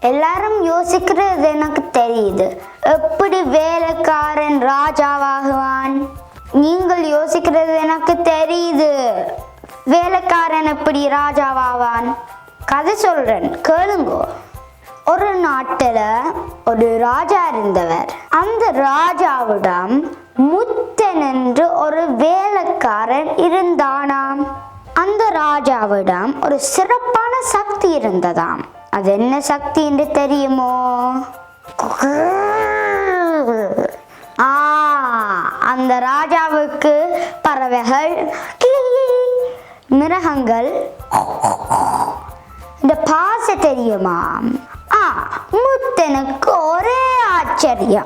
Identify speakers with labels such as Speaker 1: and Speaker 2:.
Speaker 1: எல்லாரும் யோசிக்கிறது எனக்கு தெரியுது. எப்படி வேலைக்காரன் ராஜாவாகுவான்? நீங்கள் யோசிக்கிறது எனக்கு தெரியுது. வேலைக்காரன் எப்படி ராஜாவாவான்? கதை சொல்கிறேன் கேளுங்கோ. ஒரு நாட்டில் ஒரு ராஜா இருந்தவர். அந்த ராஜாவிடம் முத்தன் என்று ஒரு வேலைக்காரன் இருந்தானாம். அந்த ராஜாவிடம் ஒரு சிறப்பான சக்தி இருந்ததாம். அது என்ன சக்தி என்று தெரியுமோ? ஆ அந்த ராஜாவுக்கு பறவைகள் மிருகங்கள். இந்த பாச தெரியுமா? ஆ முத்தனுக்கு ஒரே ஆச்சரியம்.